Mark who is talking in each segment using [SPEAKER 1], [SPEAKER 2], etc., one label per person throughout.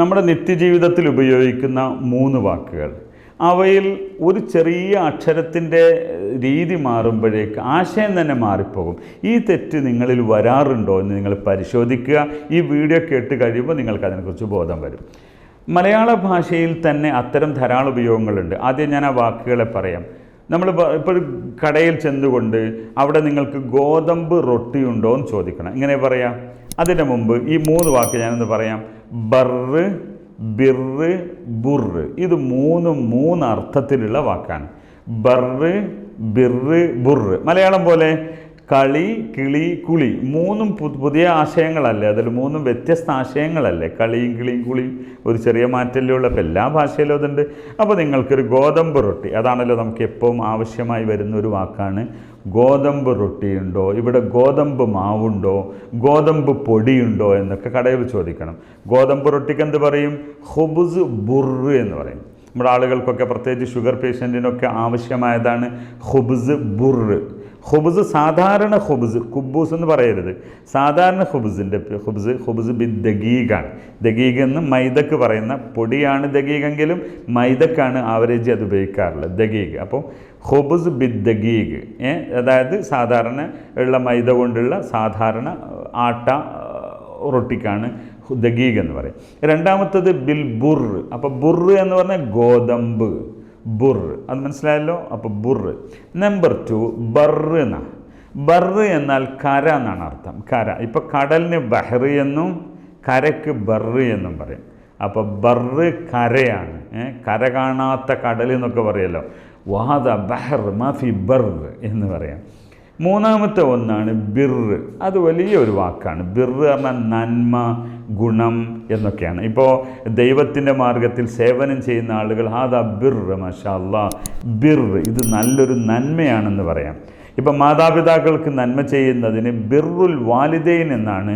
[SPEAKER 1] നമ്മുടെ നിത്യജീവിതത്തിൽ ഉപയോഗിക്കുന്ന മൂന്ന് വാക്കുകൾ. അവയിൽ ഒരു ചെറിയ അക്ഷരത്തിന്റെ രീതി മാറുമ്പോഴേക്ക് ആശയം തന്നെ മാറിപ്പോകും. ഈ തെറ്റ് നിങ്ങളിൽ വരാറുണ്ടോ എന്ന് നിങ്ങൾ പരിശോധിക്കുക. ഈ വീഡിയോ കേട്ട് കഴിയുമ്പോൾ നിങ്ങൾക്ക് അതിനെക്കുറിച്ച് ബോധം വരും. മലയാള ഭാഷയിൽ തന്നെ അത്തരം ധാരാളം ഉപയോഗങ്ങളുണ്ട്. ആദ്യം ഞാൻ ആ വാക്കുകളെ പറയാം. നമ്മൾ ഇപ്പോൾ കടയിൽ ചെന്നുകൊണ്ട് അവിടെ നിങ്ങൾക്ക് ഗോതമ്പ് റൊട്ടി ഉണ്ടോ എന്ന് ചോദിക്കണം. ഇങ്ങനെ പറയാം. അതിന്റെ മുമ്പ് ഈ മൂന്ന് വാക്ക് ഞാനൊന്ന് പറയാം? ബർറ് ബിർറ് ബുർറ് ഇത് മൂന്ന് മൂന്ന് അർത്ഥത്തിലുള്ള വാക്കാണ്. ബർറ് ബിർറ് ബുർറ് മലയാളം പോലെ കളി കിളി കുളി മൂന്നും പുതിയ ആശയങ്ങളല്ലേ? അതിൽ മൂന്നും വ്യത്യസ്ത ആശയങ്ങളല്ലേ? കളിയും കിളിയും കുളിയും ഒരു ചെറിയ മാറ്റമല്ലേ ഉള്ളൂ. അപ്പോൾ എല്ലാ ഭാഷയിലും അതുണ്ട്. അപ്പോൾ നിങ്ങൾക്കൊരു ഗോതമ്പ് റൊട്ടി അതാണല്ലോ നമുക്ക് എപ്പോഴും ആവശ്യമായി വരുന്ന ഒരു വാക്കാണ്. ഗോതമ്പ് റൊട്ടിയുണ്ടോ ഇവിടെ ഗോതമ്പ് മാവുണ്ടോ? ഗോതമ്പ് പൊടിയുണ്ടോ? എന്നൊക്കെ കടയിൽ ചോദിക്കണം. ഗോതമ്പ് റൊട്ടിക്ക് എന്ത് പറയും? ഹുബുസ് ബുർ എന്ന് പറയും. നമ്മുടെ ആളുകൾക്കൊക്കെ പ്രത്യേകിച്ച് ഷുഗർ പേഷ്യന്റിനൊക്കെ ആവശ്യമായതാണ് ഹുബ്സ് ബുറ് ഹുബ്സ് സാധാരണ ഹുബ്സ് കുബൂസ് എന്ന് പറയരുത്. സാധാരണ ഹുബ്സിന്റെ ഹുബ്സ് ഹുബ്സ് ബി ദഗീഗാണ്. ദഗീഗ് എന്ന് മൈദക്ക് പറയുന്ന പൊടിയാണ് ദഗീഗെങ്കിലും മൈദക്കാണ് ആവറേജ് അത് ഉപയോഗിക്കാറുള്ളത് ദഗീഗ്. അപ്പോൾ ഹുബ്സ് ബി ദഗീഗ് അതായത് സാധാരണ ഉള്ള മൈദ കൊണ്ടുള്ള സാധാരണ ആട്ട റൊട്ടിക്കാണ് ദഗീഗ് എന്ന് പറയും. രണ്ടാമത്തത് ബിൽ ബുർ. അപ്പോൾ ബുർ എന്ന് പറഞ്ഞാൽ ഗോതമ്പ്. ബുർ. അത് മനസ്സിലായല്ലോ? അപ്പോൾ ബുർ. നമ്പർ ടു ബറ് എന്നാണ് ബറ് എന്നാൽ കര എന്നാണ് അർത്ഥം. കര. ഇപ്പോൾ കടലിന് ബഹ്റ് എന്നും കരയ്ക്ക് ബറ് എന്നും പറയും. അപ്പോൾ ബറ് കരയാണ്. കര കാണാത്ത കടൽ എന്നൊക്കെ പറയല്ലോ. വാദ ബഹർ മാഫി ബർ എന്ന് പറയാം. മൂന്നാമത്തെ ഒന്നാണ് ബിർ. അത് വലിയൊരു വാക്കാണ്. ബിർ പറഞ്ഞാൽ നന്മ ഗുണം എന്നൊക്കെയാണ്. ഇപ്പോൾ ദൈവത്തിന്റെ മാർഗത്തിൽ സേവനം ചെയ്യുന്ന ആളുകൾ ഹാദാ ബിർ മഷാ അല്ലാ ബിർ ഇത് നല്ലൊരു നന്മയാണെന്ന് പറയാം. ഇപ്പം മാതാപിതാക്കൾക്ക് നന്മ ചെയ്യുന്നതിന് ബിർറുൽ വാലിദൈൻ എന്നാണ്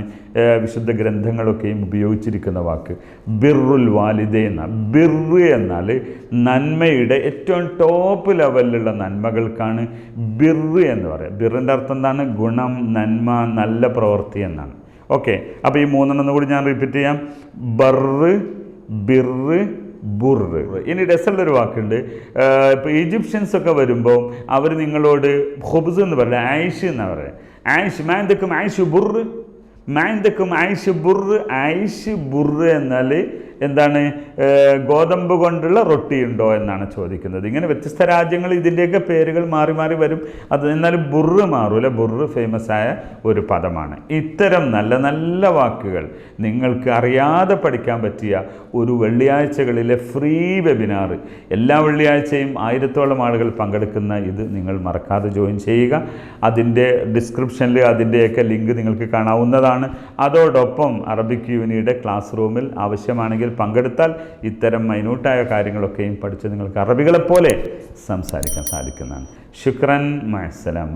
[SPEAKER 1] വിശുദ്ധ ഗ്രന്ഥങ്ങളൊക്കെയും ഉപയോഗിച്ചിരിക്കുന്ന വാക്ക്. ബിർറുൽ വാലിദൈൻ ബിർറ് എന്നാൽ നന്മയുടെ ഏറ്റവും ടോപ്പ് ലെവലിലുള്ള നന്മകൾക്കാണ് ബിർറ് എന്ന് പറയുക ബിറിന്റെ അർത്ഥം എന്താണ്? ഗുണം നന്മ നല്ല പ്രവൃത്തി എന്നാണ്. ഓക്കെ. അപ്പോൾ ഈ മൂന്നെണ്ണം കൂടി ഞാൻ റിപ്പീറ്റ് ചെയ്യാം. ബർറ് ബിർറ് ബുറ് ഇനി രസമുള്ളൊരു വാക്കുണ്ട്. ഇപ്പോൾ ഈജിപ്ഷ്യൻസ് ഒക്കെ വരുമ്പോൾ അവർ നിങ്ങളോട് ഹുബ്സ് എന്ന് പറയില്ല? ആയിഷ് എന്നാണ് പറയുക ആയിഷ് മാന്തക്കും ആയിഷ് ബുർറ് മാന്തക്കും ആയിഷ് ബുറ് ആയിഷ് ബുറ് എന്നാൽ എന്താണ് ഗോതമ്പ് കൊണ്ടുള്ള റൊട്ടി ഉണ്ടോ എന്നാണ് ചോദിക്കുന്നത്. ഇങ്ങനെ വ്യത്യസ്ത രാജ്യങ്ങൾ ഇതിന്റെയൊക്കെ പേരുകൾ മാറി മാറി വരും. അത് എന്നാലും മാറും മാറൂല ബുറ് ഫേമസ് ആയ ഒരു പദമാണ്. ഇത്തരം നല്ല നല്ല വാക്കുകൾ നിങ്ങൾക്ക് അറിയാതെ പഠിക്കാൻ പറ്റിയ ഒരു വെള്ളിയാഴ്ചകളിലെ ഫ്രീ വെബിനാർ എല്ലാ വെള്ളിയാഴ്ചയും ആയിരത്തോളം ആളുകൾ പങ്കെടുക്കുന്ന ഇത് നിങ്ങൾ മറക്കാതെ ജോയിൻ ചെയ്യുക. അതിന്റെ ഡിസ്ക്രിപ്ഷനിൽ അതിന്റെയൊക്കെ ലിങ്ക് നിങ്ങൾക്ക് കാണാവുന്നതാണ്. അതോടൊപ്പം അറബിക് യൂണിയുടെ ക്ലാസ് റൂമിൽ ആവശ്യമാണെങ്കിൽ പങ്കെടുത്താൽ ഇത്തരം മൈന്യൂട്ടായ കാര്യങ്ങളൊക്കെയും പഠിച്ച് നിങ്ങൾക്ക് അറബികളെപ്പോലെ സംസാരിക്കാൻ സാധിക്കുന്നതാണ്. ശുക്രൻ മഅസ്സലാമ